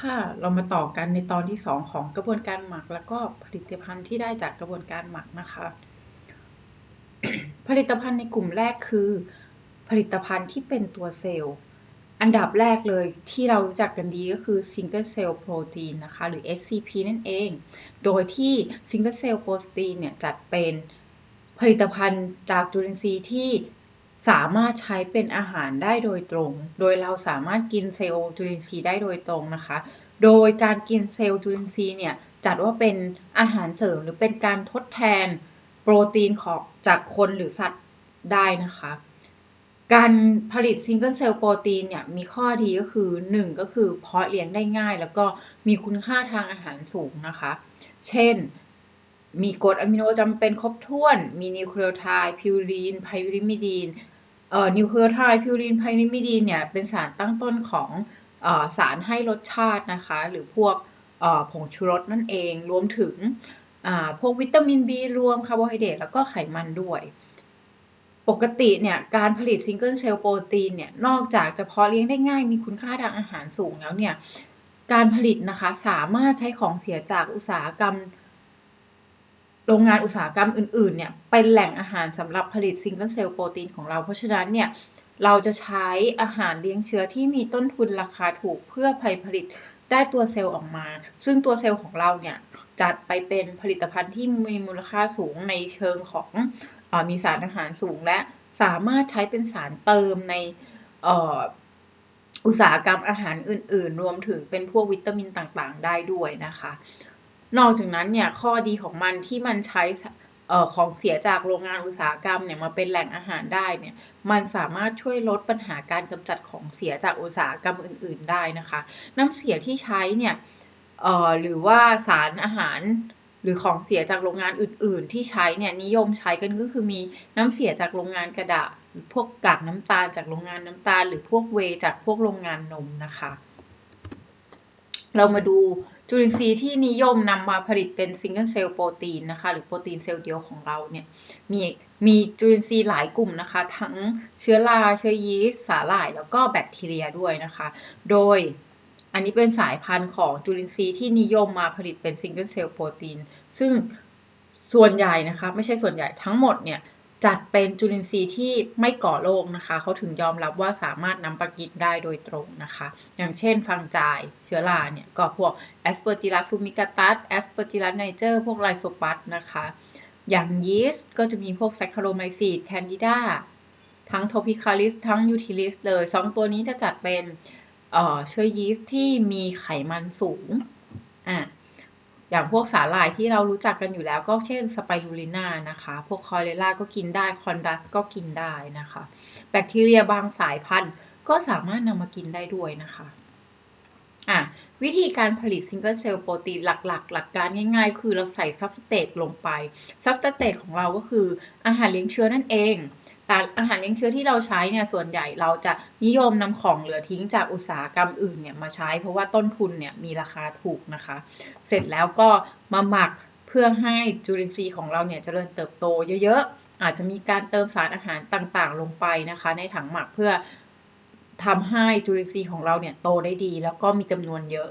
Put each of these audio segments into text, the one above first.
ค่ะ เรามาต่อกันในตอนที่ 2 ของกระบวนการหมัก แล้วก็ผลิตภัณฑ์ที่ได้จากกระบวนการหมักนะคะ ผลิตภัณฑ์ในกลุ่มแรกคือ ผลิตภัณฑ์ที่เป็นตัวเซลล์ อันดับแรกเลยที่เรารู้จักกันดีก็คือ Single Cell Protein นะคะ หรือ SCP นั่นเอง โดยที่ Single Cell Protein เนี่ยจัดเป็นผลิตภัณฑ์จากจุลินทรีย์ที่ สามารถใช้เป็นอาหารได้โดยตรง โดยเราสามารถกินเซลล์จุลินทรีย์ได้โดยตรงนะคะ โดยการกินเซลล์จุลินทรีย์เนี่ยจัดว่าเป็นอาหารเสริมหรือเป็นการทดแทนโปรตีนของจากคนหรือสัตว์ได้นะคะ การผลิตซิงเกิลเซลล์โปรตีนเนี่ยมีข้อดีก็คือ 1 ก็คือเพาะเลี้ยงได้ง่าย แล้วก็มีคุณค่าทางอาหารสูงนะคะ เช่นมีกรดอะมิโนจำเป็นครบถ้วน มีนิวคลีโอไทด์พิวรีนไพริมิดีน นิวเคลีโอไทพิวรีนไพริมิดีนเนี่ยเป็นสารตั้งต้นของออสารให้รสชาตินะคะ หรือพวกผงชูรสนั่นเอง รวมถึงพวกวิตามิน B รวมคาร์โบไฮเดรตแล้วก็ไขมันด้วยปกติเนี่ยการผลิตซิงเกิลเซลล์โปรตีนเนี่ยนอกจากจะเพาะเลี้ยงได้ง่ายมีคุณค่าทางอาหารสูงแล้วเนี่ยการผลิตนะคะสามารถใช้ของเสียจากอุตสาหกรรม โรงงานอุตสาหกรรมอื่นๆเนี่ยเป็นแหล่งอาหารสำหรับผลิตซิงเกิลเซลล์โปรตีนของเรา เพราะฉะนั้นเนี่ยเราจะใช้อาหารเลี้ยงเชื้อที่มีต้นทุนราคาถูกเพื่อผลิตได้ตัวเซลล์ออกมา ซึ่งตัวเซลล์ของเราเนี่ยจัดไปเป็นผลิตภัณฑ์ที่มีมูลค่าสูงในเชิงของอมีสารอาหารสูง และสามารถใช้เป็นสารเติมในอุตสาหกรรมอาหารอื่น ๆ รวมถึงเป็นพวกวิตามินต่างๆ ได้ด้วยนะคะ นอกจากนั้นเนี่ยข้อดีของมันที่มันใช้ของเสียจากโรงงานอุตสาหกรรมเนี่ยมาเป็นแหล่งอาหารได้เนี่ยมันสามารถช่วยลดปัญหาการกำจัดของเสียจากอุตสาหกรรมอื่น ๆ ได้นะคะ น้ำเสียที่ใช้เนี่ยหรือว่าสารอาหารหรือของเสียจากโรงงานอื่น ๆ ที่ใช้เนี่ยนิยมใช้กันก็คือมีน้ำเสียจากโรงงานกระดาษพวกกากน้ำตาลจากโรงงานน้ำตาล หรือพวกเวจากพวกโรงงานนมนะคะ เรามาดู จุลินทรีย์ที่นิยมนำมาผลิตเป็นซิงเกิลเซลล์โปรตีนนะคะ หรือโปรตีนเซลล์เดียวของเราเนี่ยมีมีจุลินทรีย์หลายกลุ่มนะคะ ทั้งเชื้อราเชื้อยีสต์สาหร่ายแล้วก็แบคทีเรียด้วยนะคะ โดยอันนี้เป็นสายพันธุ์ของจุลินทรีย์ที่นิยมมาผลิตเป็นซิงเกิลเซลล์โปรตีนซึ่งส่วนใหญ่นะคะ ไม่ใช่ส่วนใหญ่ทั้งหมดเนี่ย จัดเป็นจุลินทรีย์ที่ไม่ก่อโรคนะคะเขาถึงยอมรับว่าสามารถนำไปกินได้โดยตรงนะคะ อย่างเช่นฟังจายเชื้อราเนี่ยก็พวกแอสเปอร์จิลัสฟูมิกาตัสแอสเปอร์จิลัสไนเจอร์พวกไรโซปัสนะคะ อย่างยีสต์ก็จะมีพวกแซคคาโรไมซีดแคนดิดาทั้งโทพิคาลิสทั้งยูทิลิสเลยสองตัวนี้จะจัดเป็นเชื้อยีสต์ที่มีไขมันสูงอะ อย่างพวกสาหร่ายที่เรารู้จักกันอยู่แล้วก็เช่นสไปรูลินานะคะ พวกคอเรล่าก็กินได้ คอนดัสก็กินได้นะคะ แบคทีเรียบางสายพันธุ์ก็สามารถนำมากินได้ด้วยนะคะอะวิธีการผลิตซิงเกิลเซลล์โปรตีนหลักๆหลักการง่ายๆ คือเราใส่ซับสเตตลงไปซับสเตตของเราก็คืออาหารเลี้ยงเชื้อนั่นเอง อาหารเลี้ยงเชื้อที่เราใช้เนี่ยส่วนใหญ่เราจะนิยมนำของเหลือทิ้งจากอุตสาหกรรมอื่นเนี่ยมาใช้ เพราะว่าต้นทุนเนี่ยมีราคาถูกนะคะ เสร็จแล้วก็มาหมักเพื่อให้จุลินทรีย์ของเราเนี่ยเจริญเติบโตเยอะๆ อาจจะมีการเติมสารอาหารต่างๆ ลงไปนะคะ ในถังหมักเพื่อทำให้จุลินทรีย์ของเราเนี่ยโตได้ดี แล้วก็มีจำนวนเยอะ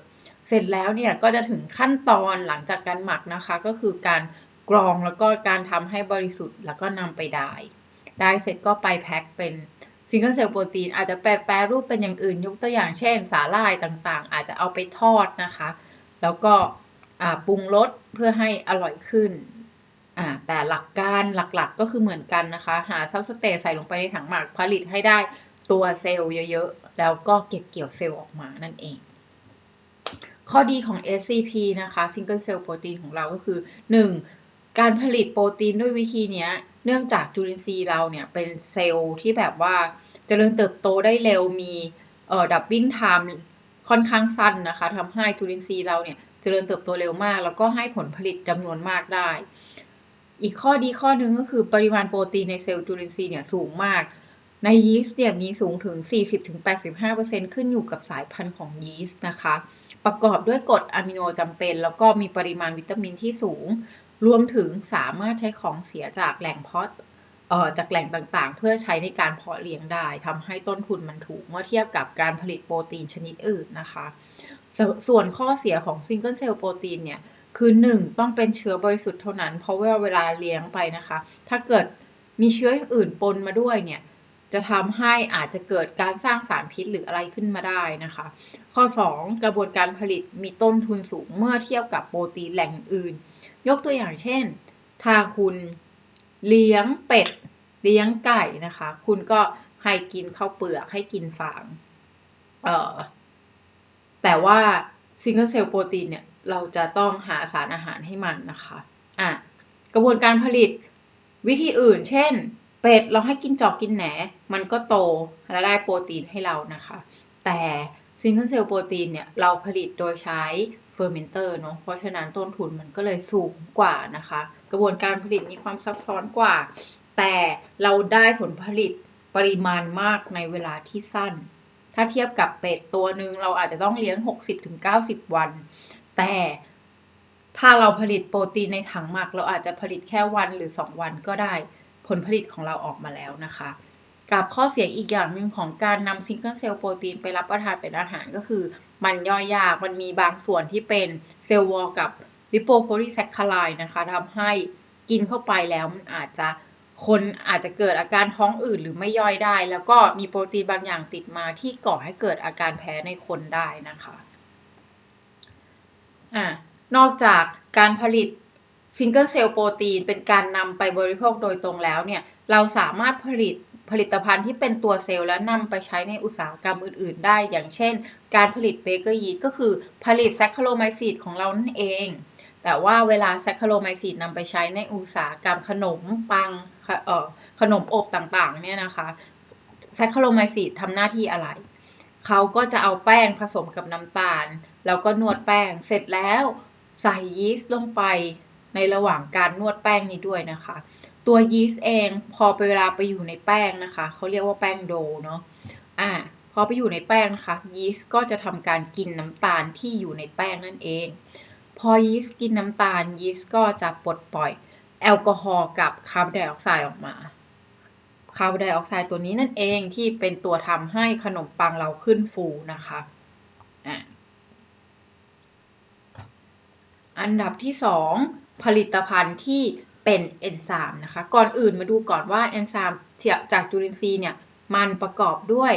เสร็จแล้วเนี่ยก็จะถึงขั้นตอนหลังจากการหมักนะคะ ก็คือการกรองแล้วก็การทำให้บริสุทธิ์แล้วก็นำไปได้ ได้เสร็จก็ไปแพ็คเป็นซิงเกิลเซลล์โปรตีนอาจจะแปรแปรรูปเป็นอย่างอื่น ยกตัวอย่างเช่น สาหร่ายต่างๆ อาจจะเอาไปทอดนะคะ แล้วก็ปรุงรสเพื่อให้อร่อยขึ้น แต่หลักการหลักๆก็คือเหมือนกันนะคะ หาซับสเตทใส่ลงไปในถังหมักผลิตให้ได้ตัวเซลล์เยอะๆ แล้วก็เก็บเกี่ยวเซลล์ออกมานั่นเอง ข้อดีของ SCP นะคะ Single Cell Protein ของเราก็คือ 1. การผลิตโปรตีนด้วยวิธีนี้ เนื่องจากจุลินทรีย์เราเนี่ยเป็นเซลล์ที่แบบว่าจเจริญเติบโตได้เร็วมีเอ่อดับบิ้งไทม์ค่อนข้างสั้นนะคะทำให้จุลินทรีย์เราเนี่ยจเจริญเติบโตเร็วมาก แล้วก็ให้ผลผลิตจำนวนมากได้ อีกข้อดีข้อหนึ่งก็คือปริมาณโปรตีนในเซลล์จุลินทรีย์เนี่ยสูงมาก ในยีสต์เนี่ยมีสูงถึง 40-85%ขึ้นอยู่กับสายพันธุ์ของยีสต์นะคะประกอบด้วยกรดอะมิโนจำเป็น แล้วก็มีปริมาณวิตามินที่สูง รวมถึงสามารถใช้ของเสียจากแหล่งเพาะจากแหล่งต่างๆ เพื่อใช้ในการเพาะเลี้ยงได้ทำให้ต้นทุนมันถูกเมื่อเทียบกับการผลิตโปรตีนชนิดอื่นนะคะสส่วนข้อเสียของซิงเกิลเซลล์โปรตีนเนี่ยคือ 1 ต้องเป็นเชื้อบริสุทธิ์เท่านั้น เพราะว่าเวลาเลี้ยงไปนะคะ ถ้าเกิดมีเชื้ออื่นปนมาด้วยเนี่ยจะทำให้อาจจะเกิดการสร้างสารพิษหรืออะไรขึ้นมาได้นะคะ ข้อ 2 กระบวนการผลิตมีต้นทุนสูงเมื่อเทียบกับโปรตีนแหล่งอื่น ยกตัวอย่างเช่น ถ้าคุณเลี้ยงเป็ด เลี้ยงไก่นะคะ คุณก็ให้กินข้าวเปลือกให้กินฟางเอ่อแต่ว่าซิงเกิลเซลล์โปรตีนเนี่ยเราจะต้องหาสารอาหารให้มันนะคะอะกระบวนการผลิตวิธีอื่น เช่น เป็ดเราให้กินจอกกินแหน มันก็โตและได้โปรตีนให้เรานะคะ แต่ซิงเกิลเซลล์โปรตีนเนี่ยเราผลิตโดยใช้ เฟอร์เมนเตอร์เนาะเพราะฉะนั้นต้นทุนมันก็เลยสูงกว่านะคะ กระบวนการผลิตมีความซับซ้อนกว่า แต่เราได้ผลผลิตปริมาณมากในเวลาที่สั้น ถ้าเทียบกับเป็ดตัวหนึ่งเราอาจจะต้องเลี้ยง 60-90 วัน แต่ถ้าเราผลิตโปรตีนในถังหมัก เราอาจจะผลิตแค่วันหรือ 2 วันก็ได้ผลผลิตของเราออกมาแล้วนะคะ กับข้อเสียอีกอย่างหนึ่งของการนำซิงเกิลเซลล์โปรตีนไปรับประทานเป็นอาหารก็คือ มันย่อยยาก มันมีบางส่วนที่เป็นเซลล์วอลกับลิโปโพลีแซคคาไลนะคะทำให้กินเข้าไปแล้วมันอาจจะคนอาจจะเกิดอาการท้องอืดหรือไม่ย่อยได้ แล้วก็มีโปรตีนบางอย่างติดมาที่ก่อให้เกิดอาการแพ้ในคนได้นะคะอ่านอกจากการผลิตซิงเกิลเซลล์โปรตีนเป็นการนำไปบริโภคโดยตรงแล้วเนี่ยเราสามารถผลิตผลิตภัณฑ์ที่เป็นตัวเซลล์แล้วนำไปใช้ในอุตสาหกรรมอื่น ๆ ได้ อย่างเช่น การผลิตเบเกอร์ยีสต์ก็คือผลิตแซคคาโรไมซีดของเรานั่นเอง แต่ว่าเวลาแซคคาโรไมซีดนำไปใช้ในอุตสาหกรรมขนมปังขนมอบต่างๆเนี่ยนะคะแซคคาโรไมซีดทำหน้าที่อะไร เขาก็จะเอาแป้งผสมกับน้ำตาล แล้วก็นวดแป้งเสร็จแล้วใส่ยีสต์ลงไปในระหว่างการนวดแป้งนี้ด้วยนะคะ ตัวยีสต์เองพอไปเวลาไปอยู่ในแป้งนะคะ เขาเรียกว่าแป้งโดเนาะอ่า พอไปอยู่ในแป้งนะคะยีสต์ก็จะทำการกินน้ำตาลที่อยู่ในแป้งนั่นเอง พอยีสต์กินน้ำตาลยีสต์ก็จะปลดปล่อยแอลกอฮอล์กับคาร์บอนไดออกไซด์ออกมาคาร์บอนไดออกไซด์ตัวนี้นั่นเองที่เป็นตัวทำให้ขนมปังเราขึ้นฟูนะคะอันดับที่ 2 ผลิตภัณฑ์ที่เป็นเอนไซม์นะคะ ก่อนอื่นมาดูก่อนว่าเอนไซม์จากจุลินทรีย์เนี่ยมันประกอบด้วย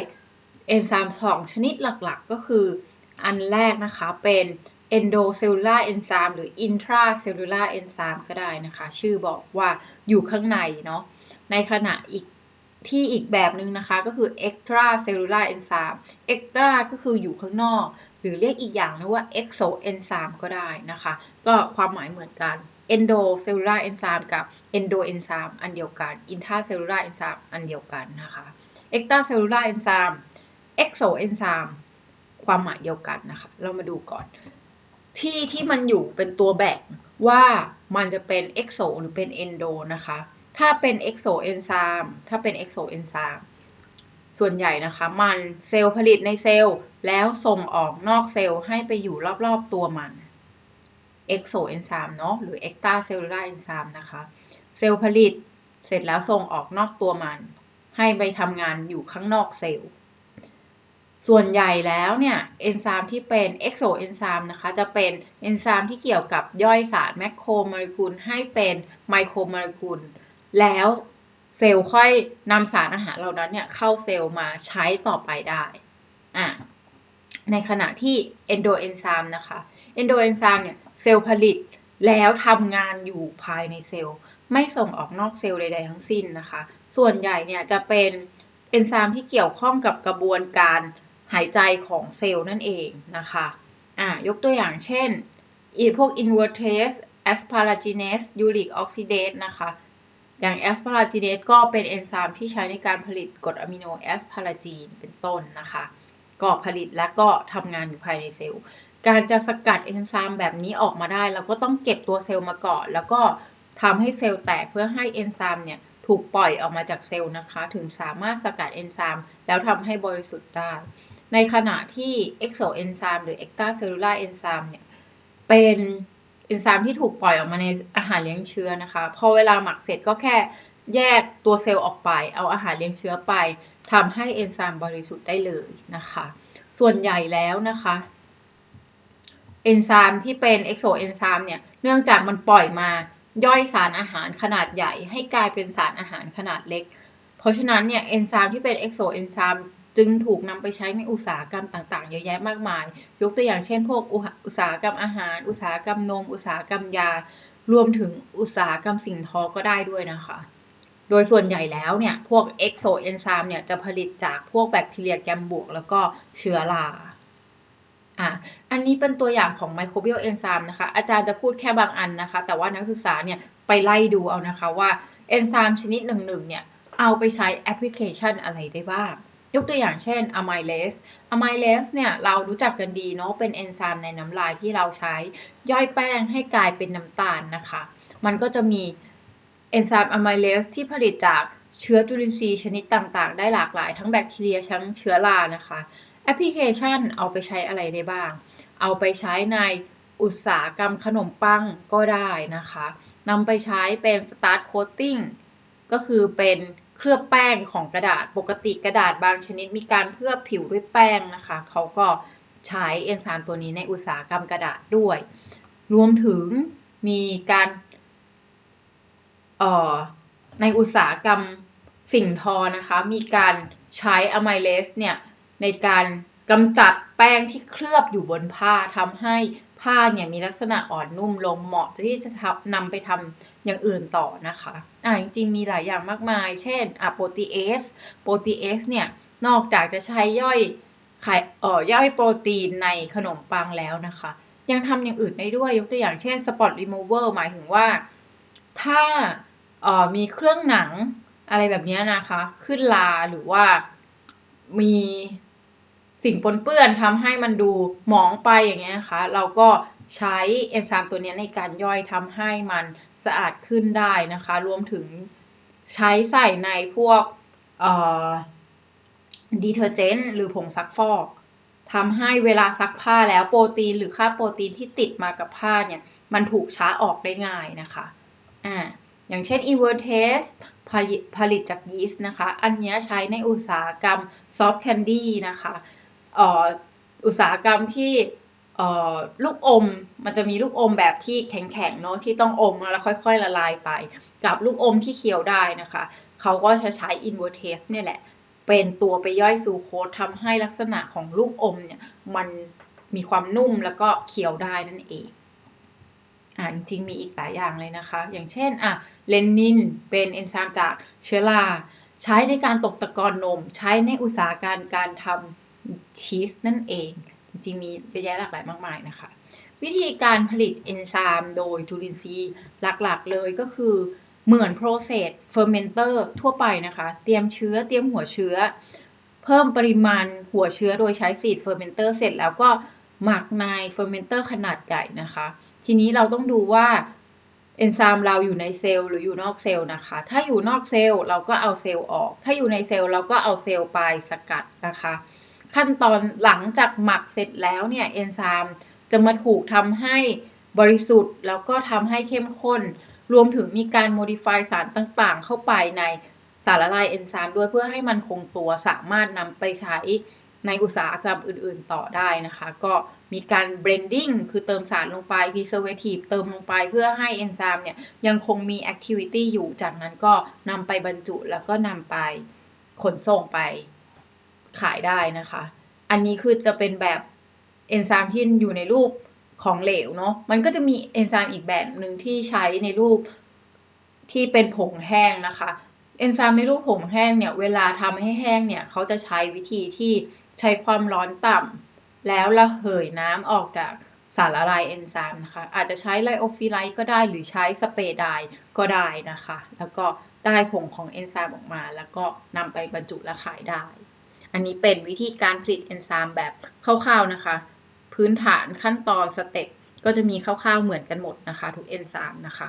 เอนไซม์2 ชนิดหลักๆ ก็คือ อันแรกนะคะเป็น endocellular enzyme หรือ intracellular enzyme ก็ได้นะคะ ชื่อบอกว่าอยู่ข้างในเนาะในขณะอีกที่อีกแบบหนึ่งนะคะก็คือ extracellular enzyme extra ก็คืออยู่ข้างนอก หรือเรียกอีกอย่างนะว่า exoenzyme ก็ได้นะคะ ก็ความหมายเหมือนกัน endocellular enzyme กับ endoenzyme อันเดียวกัน intracellular enzyme อันเดียวกันนะคะ extracellular enzyme exoenzyme ความหมายเดียวกันนะคะ เรามาดูก่อน ที่ที่มันอยู่เป็นตัวแบ่งว่ามันจะเป็น exo หรือเป็น endo นะคะ ถ้าเป็น exoenzyme ถ้าเป็น exoenzyme ส่วนใหญ่นะคะ มันเซลล์ผลิตในเซลล์แล้วส่งออกนอกเซลล์ให้ไปอยู่รอบๆตัวมัน exoenzyme เนาะหรือ extracellular enzyme นะคะ เซลล์ผลิตเสร็จแล้วส่งออกนอกตัวมัน ให้ไปทำงานอยู่ข้างนอกเซลล์ ส่วนใหญ่แล้วเนี่ยเอนไซม์ที่เป็น exoenzyme นะคะจะเป็นเอนไซม์ที่เกี่ยวกับย่อยสารแมคโครโมเลกุลให้เป็นไมโครโมเลกุลแล้วเซลล์ค่อยนำสารอาหารเหล่านั้นเนี่ยเข้าเซลล์มาใช้ต่อไปได้อะในขณะที่ endoenzyme นะคะ endoenzyme เนี่ยเซลล์ผลิตแล้วทำงานอยู่ภายในเซลล์ ไม่ส่งออกนอกเซลล์ใดๆทั้งสิ้นนะคะ ส่วนใหญ่เนี่ยจะเป็นเอนไซม์ที่เกี่ยวข้องกับกระบวนการ หายใจของเซลล์นั่นเองนะคะอะยกตัวอย่างเช่นอีพวก invertase asparaginase uric oxidase นะคะ อย่างแอสพาราจีเนสก็เป็นเอนไซม์ที่ใช้ในการผลิตกรดอะมิโนแอสพาราจีนเป็นต้นนะคะ ก็ผลิตและก็ทำงานอยู่ภายในเซลล์ การจะสกัดเอนไซม์แบบนี้ออกมาได้ เราก็ต้องเก็บตัวเซลล์มาก่อน แล้วก็ทำให้เซลล์แตกเพื่อให้เอนไซม์เนี่ยถูกปล่อยออกมาจากเซลล์นะคะ ถึงสามารถสกัดเอนไซม์แล้วทำให้บริสุทธิ์ได้ ในขณะที่เอ็กโซเอนไซม์หรือเอ็กตาเซลลูลาเอนไซม์เนี่ยเป็นเอนไซม์ที่ถูกปล่อยออกมาในอาหารเลี้ยงเชื้อนะคะ พอเวลาหมักเสร็จก็แค่แยกตัวเซลล์ออกไป เอาอาหารเลี้ยงเชื้อไปทำให้เอนไซม์บริสุทธิ์ได้เลยนะคะ ส่วนใหญ่แล้วนะคะเอนไซม์ที่เป็นเอ็กโซเอนไซม์เนี่ย เนื่องจากมันปล่อยมาย่อยสารอาหารขนาดใหญ่ ให้กลายเป็นสารอาหารขนาดเล็ก เพราะฉะนั้นเนี่ยเอนไซม์ที่เป็นเอ็กโซเอนไซม์ จึงถูกนำไปใช้ในอุตสาหกรรมต่างๆ เยอะแยะมากมาย ยกตัวอย่างเช่น พวกอุตสาหกรรมอาหาร อุตสาหกรรมนม อุตสาหกรรมยา รวมถึงอุตสาหกรรมสิ่งทอก็ได้ด้วยนะคะ โดยส่วนใหญ่แล้วเนี่ย พวกเอ็กโซเอนไซม์เนี่ยจะผลิตจากพวกแบคทีเรียแกมบวก แล้วก็เชื้อราอะ อันนี้เป็นตัวอย่างของไมโครเบียลเอนไซม์นะคะ อาจารย์จะพูดแค่บางอันนะคะ แต่ว่านักศึกษาเนี่ยไปไล่ดูเอานะคะว่าเอนไซม์ชนิดหนึ่งๆเนี่ยเอาไปใช้แอปพลิเคชันอะไรได้บ้าง ยกตัวอย่างเช่นอะไมเลสอะไมเลสเนี่ยเรารู้จักกันดีเนาะเป็นเอนไซม์ในน้ำลายที่เราใช้ย่อยแป้งให้กลายเป็นน้ำตาลนะคะ มันก็จะมีเอนไซม์อะไมเลสที่ผลิตจากเชื้อจุลินทรีย์ชนิดต่างๆ ได้หลากหลายทั้งแบคทีเรียทั้งเชื้อรานะคะ แอปพลิเคชันเอาไปใช้อะไรได้บ้าง เอาไปใช้ในอุตสาหกรรมขนมปังก็ได้นะคะนำไปใช้เป็น start coating ก็คือเป็น เคลือบแป้งของกระดาษ ปกติกระดาษบางชนิดมีการเคลือบผิวด้วยแป้งนะคะ เขาก็ใช้เอนไซม์ตัวนี้ในอุตสาหกรรมกระดาษด้วย รวมถึงมีการออในอุตสาหกรรมสิ่งทอนะคะ มีการใช้อะไมเลสเนี่ยในการกำจัดแป้งที่เคลือบอยู่บนผ้าทำให้ผ้าเนี่ยมีลักษณะอ่อนนุ่มลงเหมาะที่จะนำไปทำ อย่างอื่นต่อนะคะอ่าจริงๆมีหลายอย่างมากมาย เช่นอะโปรตีเอสโปรตีเอสเนี่ยนอกจากจะใช้ย่อยไข่เอ่อย่อยโปรตีนในขนมปังแล้วนะคะ ยังทำอย่างอื่นได้ด้วยยกตัวอย่างเช่นสปอตรีมูเวอร์หมายถึงว่า ถ้าเอ่อมีเครื่องหนังอะไรแบบนี้นะคะ ขึ้นลาหรือว่ามีสิ่งปนเปื้อนทำให้มันดูหมองไปอย่างเงี้ยนะคะ เราก็ใช้เอนไซม์ตัวนี้ในการย่อยทำให้มัน สะอาดขึ้นได้นะคะ รวมถึงใช้ใส่ในพวกดีเทอร์เจนต์หรือผงซักฟอกทำให้เวลาซักผ้าแล้วโปรตีนหรือค่าโปรตีนที่ติดมากับผ้าเนี่ย มันถูกช้าออกได้ง่ายนะคะอ่าอย่างเช่น i n v e r t a s e ผลิตจากยีสต์นะคะ อันนี้ใช้ในอุตสาหกรรมซอฟต์แคนดี้นะคะอุตสาหกรรมที่ ลูกอมมันจะมีลูกอมแบบที่แข็งๆเนาะที่ต้องอมแล้วค่อยๆละลายไป กับลูกอมที่เคี้ยวได้นะคะเขาก็จะใช้อินเวอร์เทสเนี่ยแหละ เป็นตัวไปย่อยซูโคสทำให้ลักษณะของลูกอมเนี่ยมันมีความนุ่มแล้วก็เคี้ยวได้นั่นเองอ่าจริงๆมีอีกหลายอย่างเลยนะคะ อย่างเช่นอะเลนนินเป็นเอนไซม์จากเชื้อราใช้ในการตกตะกอนนม ใช้ในอุตสาหการการทำชีสนั่นเอง จริงมีเยอะแยะหลากหลายมากมายนะคะ วิธีการผลิตเอนไซม์โดยจุลินทรีย์หลักๆเลยก็คือเหมือนโปรเซสเฟอร์เมนเตอร์ทั่วไปนะคะ เตรียมเชื้อเตรียมหัวเชื้อ เพิ่มปริมาณหัวเชื้อโดยใช้สีดเฟอร์เมนเตอร์เสร็จแล้วก็หมักในเฟอร์เมนเตอร์ขนาดใหญ่นะคะ ทีนี้เราต้องดูว่าเอนไซม์เราอยู่ในเซลล์หรืออยู่นอกเซลล์นะคะ ถ้าอยู่นอกเซลล์เราก็เอาเซลล์ออก ถ้าอยู่ในเซลล์เราก็เอาเซลล์ไปสกัดนะคะ ขั้นตอนหลังจากหมักเสร็จแล้วเนี่ยเอนไซม์จะมาถูกทำให้บริสุทธิ์ แล้วก็ทำให้เข้มข้น รวมถึงมีการโมดิฟายสารต่างๆ เข้าไปในสารละลายเอนไซม์ด้วยเพื่อให้มันคงตัวสามารถนำไปใช้ในอุตสาหกรรมอื่นๆ ต่อได้นะคะ ก็มีการ blending คือเติมสารลงไป preservative เติมลงไปเพื่อให้เอนไซม์เนี่ยยังคงมี activity อยู่ จากนั้นก็นำไปบรรจุแล้วก็นำไปขนส่งไป ขายได้นะคะ อันนี้คือจะเป็นแบบเอนไซม์ที่อยู่ในรูปของเหลวเนาะ มันก็จะมีเอนไซม์อีกแบบหนึ่งที่ใช้ในรูปที่เป็นผงแห้งนะคะ เอนไซม์ในรูปผงแห้งเนี่ย เวลาทำให้แห้งเนี่ย เขาจะใช้วิธีที่ใช้ความร้อนต่ำแล้วระเหยน้ำออกจากสารละลายเอนไซม์นะคะ อาจจะใช้ไลโอฟิไลท์ก็ได้หรือใช้สเปรย์ไดก็ได้นะคะ แล้วก็ได้ผงของเอนไซม์ออกมา แล้วก็นำไปบรรจุและขายได้ อันนี้เป็นวิธีการผลิตเอนไซม์แบบคร่าวๆนะคะ พื้นฐานขั้นตอนสเต็ปก็จะมีคร่าวๆเหมือนกันหมดนะคะ ทุกเอนไซม์นะคะ